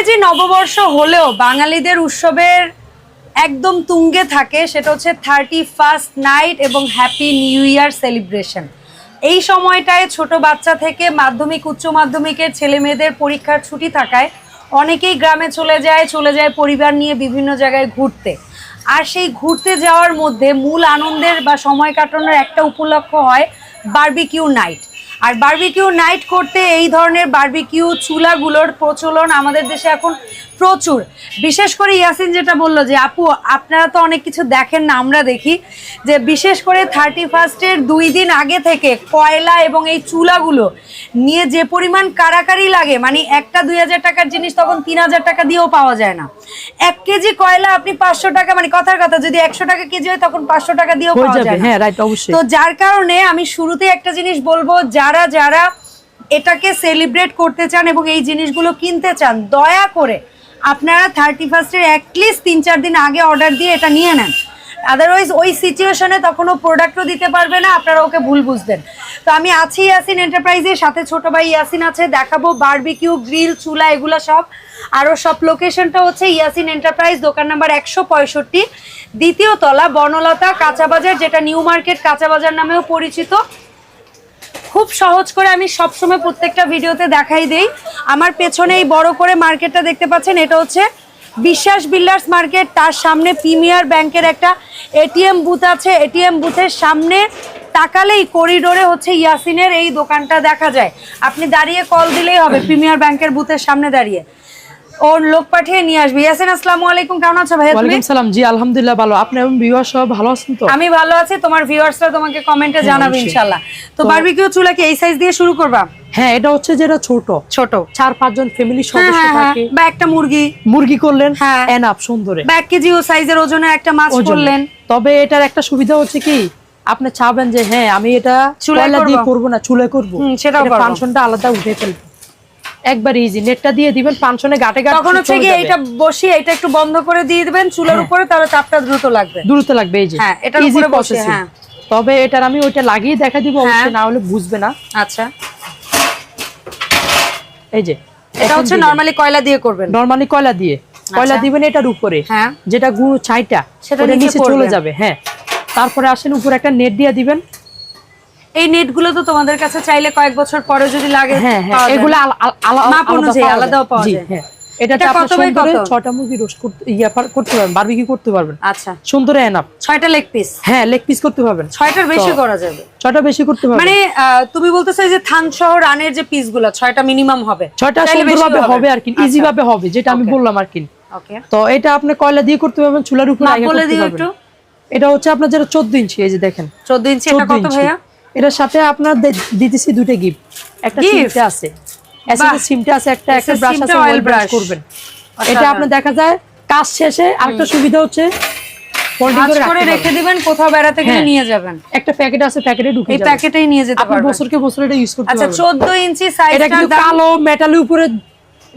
ইংরেজি নববর্ষ হলেও বাঙালিদের উৎসবের একদম তুঙ্গে থাকে, সেটা হচ্ছে থার্টি ফার্স্ট নাইট এবং হ্যাপি নিউ ইয়ার সেলিব্রেশন এই সময়টায় ছোট বাচ্চা থেকে মাধ্যমিক, উচ্চ মাধ্যমিকের ছেলে মেয়েদের পরীক্ষার ছুটি থাকায় অনেকেই গ্রামে চলে যায় চলে যায় পরিবার নিয়ে বিভিন্ন জায়গায় ঘুরতে। আর সেই ঘুরতে যাওয়ার মধ্যে মূল আনন্দের বা সময় কাটানোর একটা উপলক্ষ হয় বারবিকিউ নাইট আর বার্বিকিউ নাইট করতে এই ধরনের বার্বিকিউ চুলাগুলোর প্রচলন আমাদের দেশে এখন প্রচুর। বিশেষ করে ইয়াসিন যেটা বলল যে আপু আপনারা তো অনেক কিছু দেখেন না আমরা দেখি। যে বিশেষ করে থার্টি ফার্স্টের দুই দিন আগে থেকে কয়লা এবং এই চুলাগুলো নিয়ে যে পরিমাণ কারাকারি লাগে মানে একটা দুই হাজার টাকার জিনিস তখন তিন হাজার টাকা দিয়েও পাওয়া যায় না। এক কেজি কয়লা আপনি পাঁচশো টাকা মানে কথার কথা যদি একশো টাকা কেজি হয় তখন পাঁচশো টাকা দিয়েও পাওয়া যায় হ্যাঁ রাইট অবশ্যই। তো যার কারণে আমি শুরুতে একটা জিনিস বলব যারা যারা এটাকে সেলিব্রেট করতে চান এবং এই জিনিসগুলো কিনতে চান দয়া করে আপনারা থার্টি ফার্স্টের অ্যাটলিস্ট তিন চার দিন আগে অর্ডার দিয়ে এটা নিয়ে নেন। আদারওয়াইজ ওই সিচুয়েশনে তখন ও প্রোডাক্টও দিতে পারবে না, আপনারা ওকে ভুল বুঝবেন। তো আমি আছি ইয়াসিন এন্টারপ্রাইজের সাথে ছোট ভাই ইয়াসিন আছে, দেখাবো বারবিকিউ গ্রিল চুলা, এগুলো সব। আরও সব লোকেশনটা হচ্ছে ইয়াসিন এন্টারপ্রাইজ দোকান নাম্বার একশো পঁয়ষট্টি, দ্বিতীয় তলা, বনলতা কাঁচা বাজার, যেটা নিউ মার্কেট কাঁচা বাজার নামেও পরিচিত। খুব সহজ করে আমি সবসময় প্রত্যেকটা ভিডিওতে দেখাই দেই। আমার পেছনে এই বড় করে মার্কেটটা দেখতে পাচ্ছেন, এটা হচ্ছে বিশ্বাস বিল্ডার্স মার্কেট। তার সামনে প্রিমিয়ার ব্যাংকের একটা এটিএম বুথ আছে। এটিএম বুথের সামনে তাকালেই করিডোরে হচ্ছে ইয়াসিনের এই দোকানটা দেখা যায়। আপনি দাঁড়িয়ে কল দিলেই হবে প্রিমিয়ার ব্যাংকের বুথের সামনে দাঁড়িয়ে। ওর লোক পাঠিয়ে নিয়ে আসবে। ইয়াসিন আসসালামু আলাইকুম কেমন আছো ভাইয়া তুমি? ওয়ালাইকুম সালাম। জি আলহামদুলিল্লাহ ভালো। আপনি এবং বিবাহ সব ভালো আছেন তো? আমি ভালো আছি তোমার ভিউয়ার্সরা তোমাকে কমেন্টে জানাবে ইনশাআল্লাহ। তো বারবিকিউ চুলা কি এই সাইজ দিয়ে শুরু করবা? হ্যাঁ এটা হচ্ছে যেটা ছোট। ছোট। চার পাঁচজন ফ্যামিলি হ্যাঁ সদস্য হ্যাঁ হ্যাঁ। থাকে বা একটা মুরগি। মুরগি করলেন হ্যাঁ। এনাপ সুন্দরে। বা এক কেজি ও সাইজের ওজনে একটা মাছ। করলেন। তবে এটার একটা সুবিধা হচ্ছে কি আপনি চাবেন যে হ্যাঁ আমি এটা কয়লা দিয়ে করব? না চুলায় করব। পারব। ফাংশনটা আলাদা উঠে ফেলব। একবার ইজি নেটটা দিয়ে দিবেন ফাংশনে গাটে গাটে তখন হচ্ছে কি এটা বসিয়ে এটা একটু বন্ধ করে দিয়ে দিবেন চুলার হ্যাঁ। উপরে তাহলে তাপটা দ্রুত লাগবে। দ্রুত লাগবে এই যে। হ্যাঁ, Easy উপরে বসে, হ্যাঁ। তবে এটার আমি ওইটা লাগিয়ে দেখা দিব অবশ্যই না হলে বুঝবে না। আচ্ছা। এই যে এটা হচ্ছে নরমালি কয়লা দিয়ে করবেন? নরমালি কয়লা দিয়ে। কয়লা আচ্ছা। দিবেন এটার উপরে। হ্যাঁ। যেটা গুঁড়ো ছাইটা সেটা নিচে চলে যাবে হ্যাঁ। তারপরে আসেন উপরে একটা নেট দিয়ে দিবেন। এই নেটগুলো তো তোমাদের কাছে চাইলে কয়েক বছর পরে যদি লাগে হ্যাঁ হ্যাঁ। এগুলো মাপ আলাদা পাওয়া যায়। আলাদাও পাওয়া যায়। হ্যাঁ। এটাতে আপনি সুন্দরে কত? মুরগি রোস্ট করতে ইয়া করতে পারবেন বারবিকিউ করতে পারবেন। আচ্ছা। সুন্দর এনাফ ছয়টা লেগ পিস হ্যাঁ লেগ পিস করতে পারবেন। ছয়টার বেশি করা যাবে। ছয়টা বেশি করতে পারবেন। মানে তুমি বলতেছো যে থান সহ রানের যে পিসগুলো ছয়টা মিনিমাম হবে। ছয়টা সুন্দরভাবে হবে। আর কি ইজি ভাবে হবে যেটা আমি বললাম আর কি। ওকে তো এটা আপনি কয়লা দিয়ে করতে পারবেন চুলার উপরে মাপ আগে করতে পারবেন। একটু। এটা হচ্ছে আপনার যেটা চোদ্দ ইঞ্চি এই যে দেখেন। 14 ইঞ্চি এটা কত ইঞ্চি। ভাইয়া? এটার সাথে আপনার দিতেছি দুইটা গিফট একটা? সিমটা আছে। সিমটা আছে একটা একটা ব্রাশ আছে অয়েল ব্রাশ করবেন। এটা আপনার দেখা যায় কাজ শেষে আরেকটা সুবিধা হচ্ছে করে রেখে দিবেন কোথাও বেড়াতে গেলে হ্যাঁ। নিয়ে যাবেন। একটা প্যাকেট আছে প্যাকেটে ঢুকে এই প্যাকেটেই নিয়ে যেতে আপনি পারবেন। বছরকে বছর এটা ইউজ করতে আচ্ছা 14 ইঞ্চি এটা দাম কালো মেটালের উপরে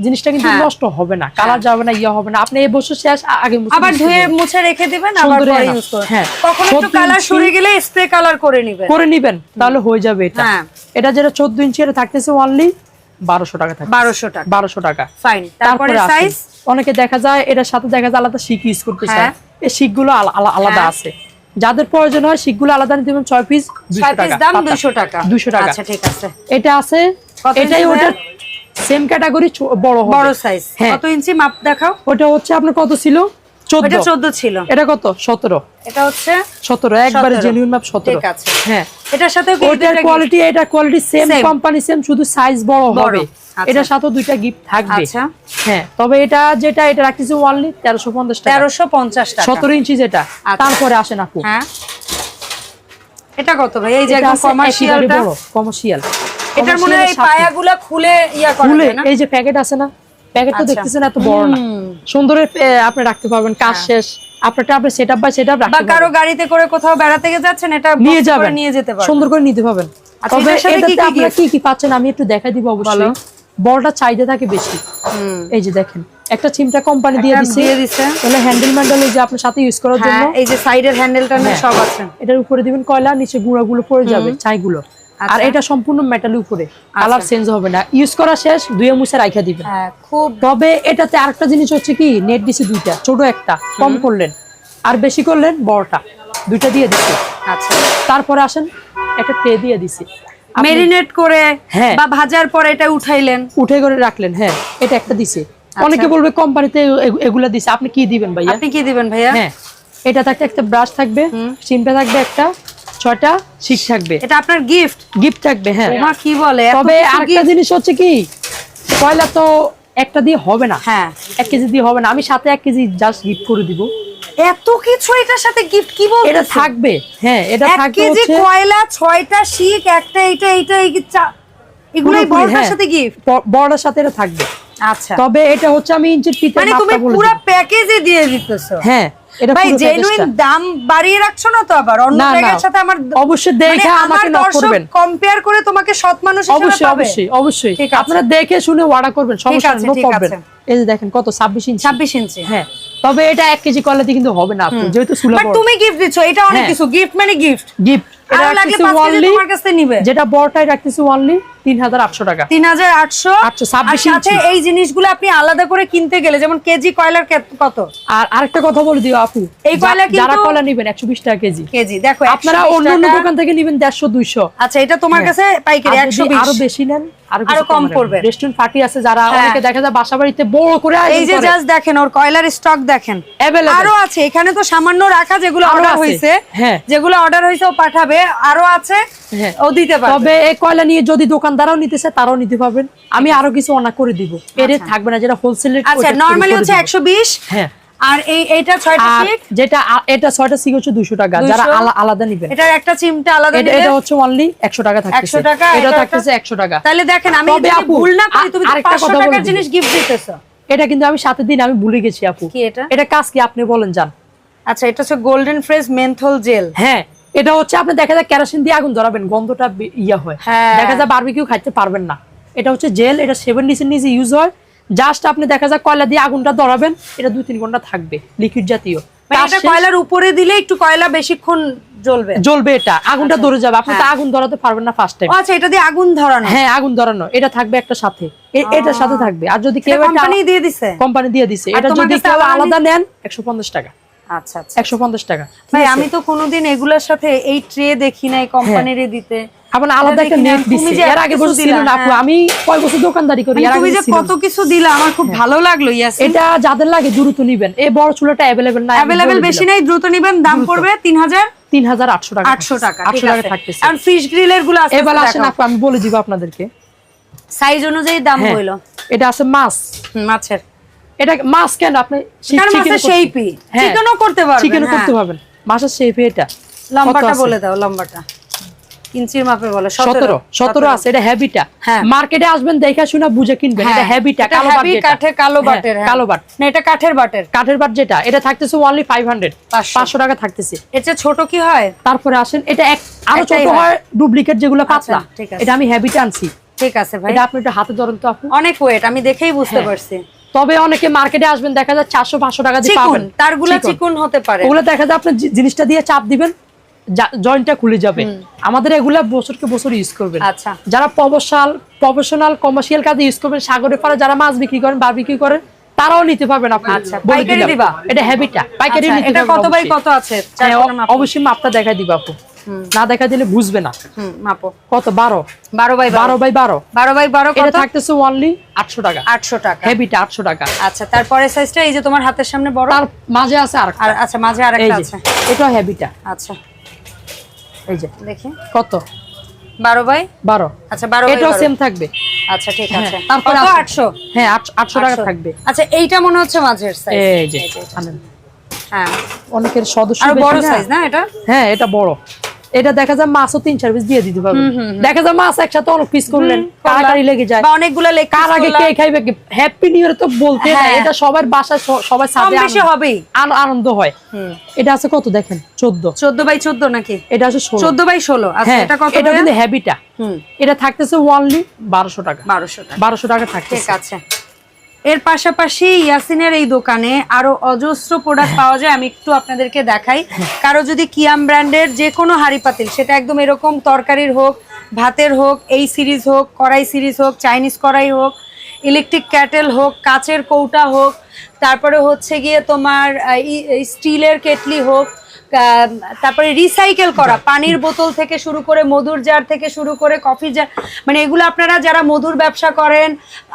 জিনিসটা কিন্তু হ্যাঁ। নষ্ট হবে না কালার যাবে না ইয়া হবে না। আপনি এই বছর শেষ আগে আবার ধুয়ে মুছে রেখে দিবেন আবার পরে ইউজ করবেন। হ্যাঁ। কখন একটু কালার সরে গেলে স্প্রে কালার করে নেবেন। করে নিবেন তাহলে হয়ে যাবে এটা। হ্যাঁ। এটা যেটা চোদ্দ ইঞ্চি এটা থাকতেছে অনলি বারোশো টাকা থাকে 1200 টাকা। বারোশো টাকা। ফাইন তারপরে সাইজ অনেকে দেখা যায় এটার সাথে দেখা যায় আলাদা শিক ইউজ করতে চায়। হ্যাঁ। এই শিকগুলো আলা- আলা- আলাদা হ্যাঁ। আছে। যাদের প্রয়োজন হয় শিকগুলো আলাদা নিতে দেবেন ছয় পিস টাকা। দাম 200 টাকা। 200 টাকা। আচ্ছা ঠিক আছে। এটা আছে এটাই ওটা? সেম ক্যাটাগরি বড় হবে। বড় সাইজ হ্যাঁ। কত ইঞ্চি মাপ দেখাও? ওটা হচ্ছে আপনার কত ছিল? এটা 14 ছিল। এটা কত? সতেরো। এটা হচ্ছে সতেরো। একবারে জেনুইন মাপ সতেরো। ঠিক আছে। হ্যাঁ। এটার সাথে ওইটার কোয়ালিটি এটা কোয়ালিটি সেম কোম্পানি সেম শুধু সাইজ বড় হবে। আচ্ছা। এটার সাথে দুইটা গিফট থাকবে। আচ্ছা। হ্যাঁ। তবে এটা যেটা এটা রাখতেছি তেরোশো পঞ্চাশ টাকা। 1350 টাকা। সতেরো ইঞ্চি যেটা। তারপরে আসেন আপু। হ্যাঁ। এটা কত ভাই? এই যে একদম কমার্শিয়ালটা কমার্শিয়াল এটার মনে হয় পায়াগুলা খুলে ইয়া করা না? এই যে প্যাকেট আছে না? প্যাকেট তো আচ্ছা। দেখতেছেন এত বড় না। সুন্দর আপনি রাখতে পারবেন কাজ শেষ। আপনারটা আপনি সেটআপ বাই সেটআপ বা কারও গাড়িতে করে কোথাও বেড়াতে গিয়ে যাচ্ছেন এটা নিয়ে যাবেন। নিয়ে যেতে পারবেন। সুন্দর করে নিতে পারবেন। আচ্ছা, তবে কি এটাতে কি কি কি পাচ্ছেন আমি একটু দেখাই দিব অবশ্যই। বড়টা চাহিদা থাকে বেশি। এই যে দেখেন একটা চিমটা কোম্পানি দিয়ে দিচ্ছে দিয়ে দিছে। তাহলে হ্যান্ডেল ম্যান্ডেল যে আপনার সাথে ইউজ করার জন্য। হ্যাঁ এই যে সাইডের হ্যান্ডেলটা হ্যাঁ। সব আছে। এটার উপরে দিবেন কয়লা নিচে গুঁড়া গুলো পড়ে যাবে ছাইগুলো। আর এটা সম্পূর্ণ মেটাল উপরে। কালার চেঞ্জ হবে না। ইউজ করা শেষ দুয়ে মুছে দিবেন। হ্যাঁ খুব তবে এটাতে আরেকটা জিনিস হচ্ছে কি নেট দিছে দুইটা ছোট একটা কম করলেন। আর বেশি করলেন বড়টা দুইটা দিয়ে আচ্ছা। তারপরে আসেন একটা ট্রে দিয়ে দিছি। মেরিনেট করে হ্যাঁ। বা ভাজার পর এটা উঠাইলেন? উঠে করে রাখলেন হ্যাঁ। এটা একটা দিছে। আচ্ছা। অনেকে বলবে কোম্পানিতে এগুলা দিছে। আপনি কি দিবেন ভাইয়া? আপনি কি দিবেন ভাইয়া? হ্যাঁ। এটা থাকতে একটা ব্রাশ থাকবে সিমটা থাকবে একটা শিক থাকবে। এটা আপনার গিফট গিফট থাকবে হ্যাঁ। কি বলে? তবে gift? জিনিস হচ্ছে কি কয়লা তো একটা দিয়ে হবে না। হ্যাঁ। এক কেজি দিয়ে হবে না। আমি সাথে এক কেজি জাস্ট গিফট করে দিব। এত কিছু এটার সাথে গিফট কি বলতে? এটা থাকবে হ্যাঁ এটা থাকবে কেজি কয়লা ছয়টা শিক একটা এটা এটা এগুলোই বড়টার হ্যাঁ। সাথে গিফট বড়টার সাথে এটা থাকবে। আচ্ছা। তবে এটা হচ্ছে আমি ইঞ্চির পিতে মানে তুমি পুরো প্যাকেজে দিয়ে দিতেছো। হ্যাঁ। ভাই জেনুইন দাম বাড়িয়ে রাখছো না তো আবার? অন্য না, না। জায়গার সাথে আমার অবশ্যই দেখে আমাকে knock করবেন। কম্পেয়ার করে তোমাকে সৎ মানুষ হিসেবে অবশ্যই অবশ্যই অবশ্যই। আপনারা দেখে শুনে অর্ডার করবেন সমস্যা নো প্রবলেম। এই যে দেখেন কত 26 ইঞ্চি। 26 ইঞ্চি। হ্যাঁ তবে এটা এক কেজি কলাতে কিন্তু হবে না আপু যেহেতু সুলা বাট তুমি গিফট দিচ্ছ এটা অনেক হ্যাঁ। কিছু। গিফট মানে গিফট গিফট এটা রাখতেছি 5 কেজি ওয়ানলি তোমার কাছ থেকে নিবে। যেটা বড়টাই রাখতেছি ওয়ানলি 3800 টাকা। 3800 আচ্ছা, 26 আর সাথে এই জিনিসগুলো আপনি আলাদা করে কিনতে গেলে যেমন কেজি কয়লার কত? আর আরেকটা কথা বলে দিও আপু। এই কয়লা কিন্তু- যারা কয়লা নেবেন 120 টাকা কেজি। কেজি দেখো আপনারা অন্য অন্য দোকান থেকে নেবেন 150 200 আচ্ছা এটা তোমার হ্যাঁ। কাছে পাইকারি আর যদি 120 আরও বেশি নেন আরও আরও কম পড়বে। রেস্টুরেন্ট পার্টি আছে যারা হ্যাঁ। অনেকে দেখা যায় বাসা বড় করে এই যে জাস্ট দেখেন ওর কয়লার স্টক দেখেন। আরও আছে এখানে তো সামান্য রাখা যেগুলো অর্ডার হয়েছে হ্যাঁ। যেগুলো অর্ডার হয়েছে ও পাঠাবে আরও আছে হ্যাঁ। ও দিতে পারবে। তবে এই কয়লা নিয়ে যদি দোকানদারও নিতে চায় তারাও নিতে পারবেন। আমি আরও কিছু অনা করে দিব। এর থাকবে না যেটা হোলসেল আচ্ছা নরমালি হচ্ছে 120 হ্যাঁ। আর এই আর শিক যেটা এটা সিগ হচ্ছে দুশো টাকা। যারা আলাদা নিবেন। এটার একটা চিমটা আলাদা এটা নিলে? এটা হচ্ছে অনলি একশো টাকা থাকতেছে। 100 টাকা, এটা এটা থাকতেছে একশো টাকা। তাহলে দেখেন আমি যদি ভুল না করি তুমি 500 টাকার জিনিস গিফট দিতেছো। এটা কিন্তু আমি সাথে দিন আমি ভুলে গেছি আপু। কি এটা? এটা কাজ কি? আপনি বলেন যান। আচ্ছা এটা হচ্ছে গোল্ডেন ফ্রেশ মেন্থল জেল হ্যাঁ এটা হচ্ছে আপনি দেখা যায় কেরোসিন দিয়ে আগুন ধরাবেন গন্ধটা ইয়া হয়। হ্যাঁ। দেখা যায় বারবিকিউ খাইতে পারবেন না। এটা হচ্ছে জেল এটা সেভেন নিচে নিচে ইউজ হয়। জাস্ট আপনি দেখা যাক কয়লা দিয়ে আগুনটা ধরাবেন এটা দুই তিন ঘণ্টা থাকবে লিকুইড জাতীয়। মানে কয়লার উপরে দিলে একটু কয়লা বেশিক্ষণ জ্বলবে? জ্বলবে এটা আগুনটা ধরে যাবে। আপনি তো আগুন ধরাতে পারবেন না ফার্স্ট টাইম আচ্ছা এটা দিয়ে আগুন ধরানো। হ্যাঁ আগুন ধরানো এটা থাকবে একটা সাথে। এটার সাথে থাকবে। আর যদি কেউ কোম্পানি দিয়ে দিছে? কোম্পানি দিয়ে দিছে। এটা যদি কেউ আলাদা নেন একশো পঞ্চাশ টাকা। আচ্ছা আচ্ছা একশো পঞ্চাশ টাকা। ভাই আমি তো কোনোদিন এগুলার সাথে এই ট্রে দেখি নাই কোম্পানির দিতে। আবার আলাদা একটা নেট তুমি এর আগে বছর ছিল না আপু হ্যাঁ। আমি কয় বছর দোকানদারি করি এর আগে তুমি যে কত কিছু দিলা আমার খুব ভালো লাগল ইয়াসিন। এটা যাদের লাগে দ্রুত নিবেন। এই বড় চুলাটা অ্যাভেলেবেল না অ্যাভেলেবেল বেশি নাই দ্রুত নিবেন দাম পড়বে তিন হাজার তিন হাজার আটশো টাকা। আটশো টাকা আটশো টাকা থাকতেছে। আর ফিশ গ্রিলেরগুলো আছে এবার আসেন আপু আমি বলে দিব আপনাদেরকে। সাইজ অনুযায়ী দাম হ্যাঁ, হইল। এটা আছে মাছ। মাছের। এটা মাছ কেন? আপনি শেপই চিকেনও করতে পারবেন চিকেনও হ্যাঁ। করতে পারবেন মাছের শেপে এটা। লম্বাটা বলে দাও লম্বাটা। ইঞ্চির মাপে বলে সতেরো। সতেরো আছে এটা হ্যাঁ। মার্কেটে আসবেন দেখা শুনে বুঝে কিনবেন এটা হ্যাবিটা কালো বাট যেটা। কাঠে কালো হ্যাঁ, বাটের হ্যাঁ। কালো বাট না এটা কাঠের বাটের কাঠের বাট যেটা এটা থাকতেছে অনলি ফাইভ হান্ড্রেড 500 টাকা থাকতেছে। চেয়ে ছোট কি হয়? তারপরে আসেন এটা এক আরও ছোট হয়। হয় ডুপ্লিকেট যেগুলো পাতলা। আচ্ছা, আছে। এটা আমি হ্যাবিটা আনছি। ঠিক আছে ভাই। এটা আপনি একটু হাতে ধরেন তো আপু অনেক ওয়েট আমি দেখেই বুঝতে হ্যাঁ। পারছি। তবে অনেকে মার্কেটে আসবেন দেখা যায় চারশো পাঁচশো টাকা দিয়ে পাবেন। তারগুলা চিকন। চিকুন হতে পারে। ওগুলো দেখা যায় আপনি জিনিসটা দিয়ে চাপ দিবেন। জয়েন্টটা খুলে যাবে। আমাদের এগুলা বছরকে বছর ইউজ করবেন। আচ্ছা। যারা প্রফেশনাল প্রফেশনাল কমার্শিয়াল কাজে ইউজ করবেন সাগরে পাড়া যারা মাছ বিক্রি করেন বা বিক্রি করেন তারাও নিতে পারবেন আপনি। আচ্ছা, পাইকারি দিবা? এটা হ্যাবিটা পাইকারি আচ্ছা, নিতে এটা কত বাই। কত আছে? হ্যাঁ। অবশ্যই মাপটা দেখা দিবা আপু। না দেখা দিলে বুঝবে না। মাপো। কত? বারো। বারো বাই বারো। বারো বাই বারো। বারো বাই বারো এটা কত? থাকতেছে অনলি আটশো টাকা। আটশো টাকা। হেভিটা আটশো টাকা। আচ্ছা তারপরে সাইজটা এই যে তোমার হাতের সামনে বড়? তার মাঝে আছে আর আচ্ছা মাঝে আরেকটা আছে। এটা হেভিটা আচ্ছা। এই যে। দেখি। কত? বারো বাই? বারো। আচ্ছা বারো বাই এটাও সেম থাকবে। আচ্ছা ঠিক হ্যাঁ, আছে। তারপরে কত? আটশো। হ্যাঁ আটশো- আটশো টাকা থাকবে। আচ্ছা এইটা মনে হচ্ছে মাঝের সাইজ এই যে হ্যাঁ। অনেকের সদস্য আর বড় সাইজ না এটা? হ্যাঁ এটা বড়। এটা দেখা যায় মাছও তিন চার পিস দিয়ে দিতে পারবেন দেখা যায় মাছ একসাথে অনেক পিস করলেন কারাকারি লেগে যায়। বা অনেকগুলো কার আগে কে খাইবে হ্যাপি নিউ ইয়ার তো বলতে না হ্যাঁ। এটা সবার বাসায় স- সবার সাথে বেশি হবেই। আনন্দ হয়। এটা আছে কত দেখেন? চোদ্দ। চোদ্দ বাই চোদ্দ নাকি? এটা আছে ষোলো। চোদ্দ বাই ষোলো। আচ্ছা হ্যাঁ এটা কত এটা কিন্তু হ্যাবিটা এটা থাকতেছে ওয়ানলি বারোশো টাকা। বারোশো টাকা। বারোশো টাকা ঠিক থাকতেছে আছে। এর পাশাপাশি ইয়াসিনের এই দোকানে আরও অজস্র প্রোডাক্ট পাওয়া যায়, আমি একটু আপনাদেরকে দেখাই। কারও যদি কিয়াম ব্র্যান্ডের যে কোনো হাড়ি পাতিল, সেটা একদম এরকম তরকারির হোক, ভাতের হোক, এই সিরিজ হোক, কড়াই সিরিজ হোক চাইনিজ কড়াই হোক ইলেকট্রিক ক্যাটেল হোক, কাচের কৌটা হোক, তারপরে হচ্ছে গিয়ে তোমার স্টিলের কেটলি হোক তারপরে রিসাইকেল করা পানির বোতল থেকে শুরু করে মধুর জার থেকে শুরু করে কফি জার মানে এগুলো আপনারা যারা মধুর ব্যবসা করেন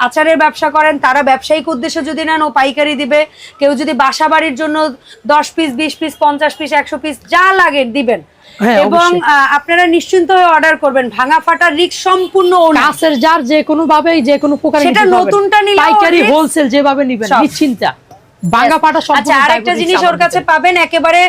আচারের ব্যবসা করেন তারা ব্যবসায়িক উদ্দেশ্যে যদি নেন ও পাইকারি দিবে। কেউ যদি বাসা বাড়ির জন্য দশ পিস বিশ পিস পঞ্চাশ পিস একশো পিস যা লাগে দিবেন। হ্যাঁ, এবং আপনারা নিশ্চিন্ত হয়ে অর্ডার করবেন। ভাঙা ফাটা রিক্স সম্পূর্ণ। কাছের যার যে কোনো ভাবে যে কোনো প্রকার সেটা নতুনটা নিলেও পাইকারি হোলসেল যেভাবে নিবেন। নিশ্চিন্তা। বাঙ্গা পাটা সব আচ্ছা আরেকটা জিনিস ওর কাছে পাবেন একেবারে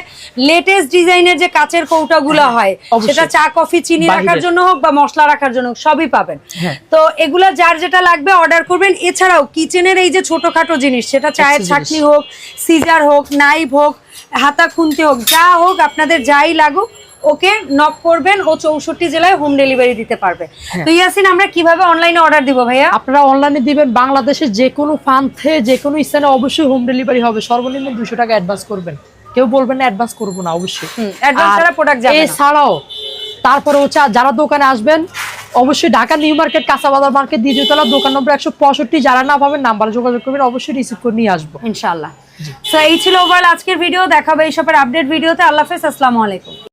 লেটেস্ট ডিজাইনের যে কাচের কৌটাগুলো হয় হ্যাঁ, সেটা চা কফি চিনি রাখার জন্য হোক বা মশলা রাখার জন্য হোক, সবই পাবেন। হ্যাঁ। তো এগুলা যার যেটা লাগবে অর্ডার করবেন। এছাড়াও কিচেনের এই যে ছোটখাটো জিনিস সেটা চায়ের। ছাকনি হোক সিজার হোক নাইভ হোক হাতা খুনতে হোক যা হোক আপনাদের যাই লাগুক ওকে নক করবেন ও চৌষট্টি জেলায় হোম ডেলিভারি দিতে পারবে। হ্যাঁ। তো ইয়াসিন আমরা কীভাবে অনলাইনে অর্ডার দিব ভাইয়া? আপনারা অনলাইনে দিবেন বাংলাদেশের যে কোনো প্রান্তে যে কোনো স্থানে অবশ্যই হোম ডেলিভারি হবে। সর্বনিম্ন দুশো টাকা অ্যাডভান্স করবেন। কেউ বলবেন না অ্যাডভান্স করব না অবশ্যই। এছাড়াও তারপরে হচ্ছে যারা দোকানে আসবেন অবশ্যই ঢাকা নিউ মার্কেট কাঁচাবাজার মার্কেট দ্বিতীয়তলা দোকান নম্বর একশো পঁয়ষট্টি। যারা না পাবেন নাম্বারে যোগাযোগ করবেন অবশ্যই রিসিভ করে নিয়ে আসব। ইনশাআল্লাহ। তো এই ছিল ওভারঅল আজকের ভিডিও দেখাবে এই সবের আপডেট ভিডিওতে আল্লাহ হাফেজ আসসালামু আলাইকুম।